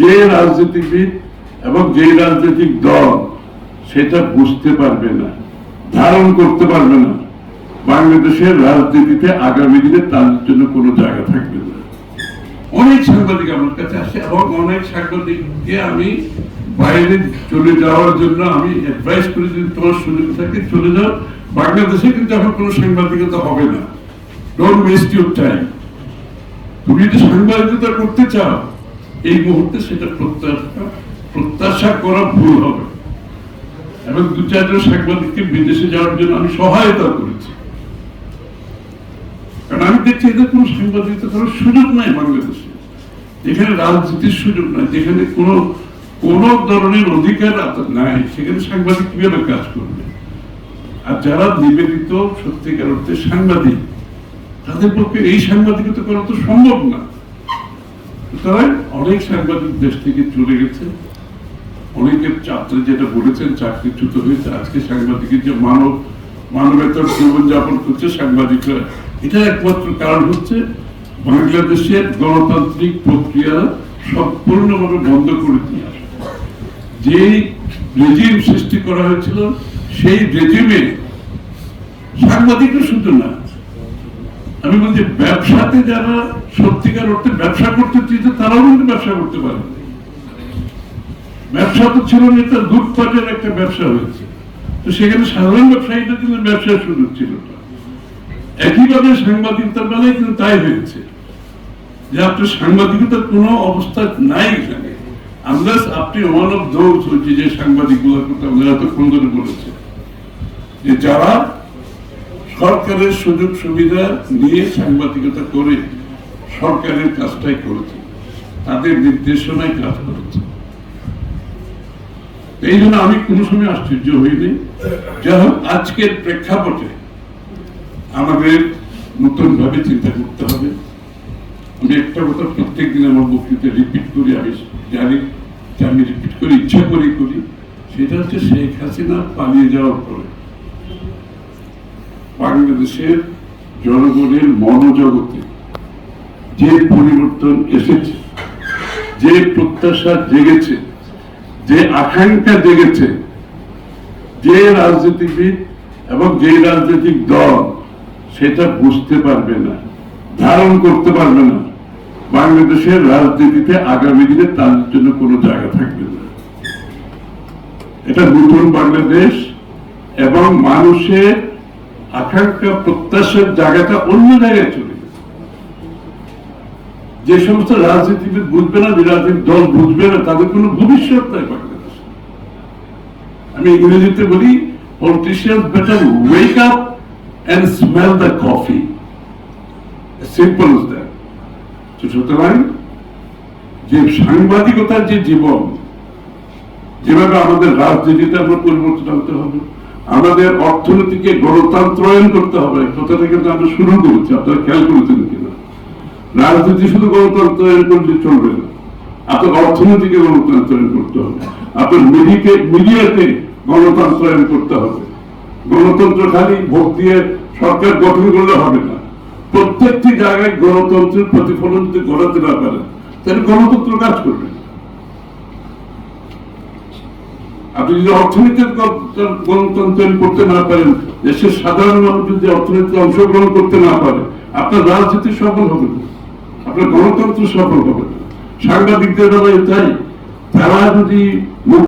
যে রাজনীতিবিদ এবং যে রাজনৈতিক দল, সেটা বুঝতে পারবে না, ধারণ করতে পারবে না। বাংলাদেশের রাজনীতিতে আগামী দিনে তাদের জন্য কোনো জায়গা থাকবে না। অনেক সাংবাদিক আমার কাছে আসে এবং অনেক সাংবাদিককে আমি বাইরে চলে যাওয়ার জন্য আমি অ্যাডভাইস করি যদি তোমার সুযোগ থাকে চলে যাও। বাংলাদেশে কিন্তু এখন কোনো সাংবাদিকতা হবে না। ডোন্ট ওয়েস্ট ইউর টাইম তুমি যদি সাংবাদিকতা করতে চাও এই মুহূর্তে সেটা প্রত্যাশা প্রত্যাশা করা ভুল হবে। এবং দু চারজন সাংবাদিককে বিদেশে যাওয়ার জন্য আমি সহায়তা করেছি। কারণ আমি দেখছি এদের কোনো সাংবাদিকতা করার সুযোগ নাই বাংলাদেশে। যেখানে রাজনীতির সুযোগ নাই, যেখানে কোনো কোন ধরনের অধিকার নাই, সেখানে সাংবাদিক কীভাবে কাজ করবে? আর যারা নিবেদিত সত্যিকার অর্থে সাংবাদিক, তাদের পক্ষে এই সাংবাদিকতা করা তো সম্ভব না। সুতরাং অনেক সাংবাদিক দেশ থেকে চলে গেছে। অনেকের ছাত্র যেটা বলেছেন, চাকরিচ্যুত হয়েছে। আজকে সাংবাদিকের যে মানব, মানবেতর জীবনযাপন করছে সাংবাদিকরা, এটা একমাত্র কারণ হচ্ছে বাংলাদেশের গণতান্ত্রিক প্রক্রিয়া সম্পূর্ণভাবে বন্ধ করে দিয়ে যে রেজিম সৃষ্টি করা হয়েছিল, সেই রেজিমে সাংবাদিকরা শুধু না আমি বলছি, ব্যবসাতে যারা সত্যিকার অর্থে ব্যবসা করতে চেয়েছে তারাও কিন্তু ব্যবসা করতে পারে। ব্যবসা তো ছিল না, এটা লুটপাটের একটা ব্যবসা হয়েছে। তো সেখানে সাধারণ ব্যবসায়ীদের জন্য ব্যবসার সুযোগ ছিল একইভাবে সাংবাদিকতার বেলায় কিন্তু তাই হয়েছে যে আপনার সাংবাদিকতার কোনো অবস্থা নাই এখানে। আনলেস আপনি ওয়ান অফ দোজ হচ্ছে যে সাংবাদিকগুলোর কথা এতক্ষণ ধরে বলেছে যে যারা সরকারের সুযোগ সুবিধা নিয়ে সাংবাদিকতা করে সরকারের কাজটাই করেছে। তাদের নির্দেশনায় কাজ করেছে। এই জন্য আমি কোনো সময় আশ্চর্য হইনি। যা হোক, আজকের প্রেক্ষাপটে আমাদের নতুন ভাবে চিন্তা করতে হবে। আমি একটা কথা প্রত্যেক দিন আমার বক্তৃতা রিপিট করি, আমি জানি, যে আমি রিপিট করে, ইচ্ছা করে করি। সেটা হচ্ছে শেখ হাসিনা পালিয়ে যাওয়ার পরে। বাংলাদেশের জনগণের মনোজগতে যে পরিবর্তন এসেছে, যে প্রত্যাশা জেগেছে, যে আকাঙ্ক্ষা জেগেছে, যে রাজনীতিবিদ এবং যে রাজনৈতিক দল সেটা বুঝতে পারবে না, ধারণ করতে পারবে না। বাংলাদেশের রাজনীতিতে আগামী দিনে তাদের জন্য কোনো জায়গা থাকবে না। এটা নতুন বাংলাদেশ এবং মানুষের আকাঙ্ক্ষা প্রত্যাশার জায়গাটা অন্য জায়গায় চলে গেছে। যে সমস্ত রাজনীতিবিদ বুঝবে না যে রাজনৈতিক দল বুঝবে না, তাদের কোনো ভবিষ্যৎ নাই বাংলাদেশে। আমি ইংরেজিতে বলি politician better wake up and smell the coffee simple is that সুতরাং যে সাংবাদিকতার যে জীবন, যেভাবে আমাদের রাজনীতিতে আমরা পরিবর্তন আনতে হবে আমাদের অর্থনীতিকে গণতন্ত্রায়ন করতে হবে। কথাটা কিন্তু আমরা শুরু করেছি, আপনারা খেয়াল করেছেন কিনা? রাজনীতি শুধু গণতন্ত্রায়ন করলে চলবে না। আপনার অর্থনীতিকে গণতন্ত্রায়ন করতে হবে। আপনার মিডিয়াকে মিডিয়াকে গণতন্ত্রায়ন করতে হবে। গণতন্ত্র খালি ভোট দিয়ে সরকার গঠন করলে হবে না। প্রত্যেকটি জায়গায় গণতন্ত্রের প্রতিফলন যদি গড়াতে না পারে তাহলে গণতন্ত্র কাজ করবে না। আপনি যদি অর্থনীতির গণতন্ত্র করতে না পারেন, দেশের সাধারণ মানুষ যদি অর্থনীতিতে অংশগ্রহণ করতে না পারে, আপনার রাজনীতি সফল হবে না। আপনার গণতন্ত্র সফল হবে না। সাংবাদিকদের বেলায় তাই তারা যদি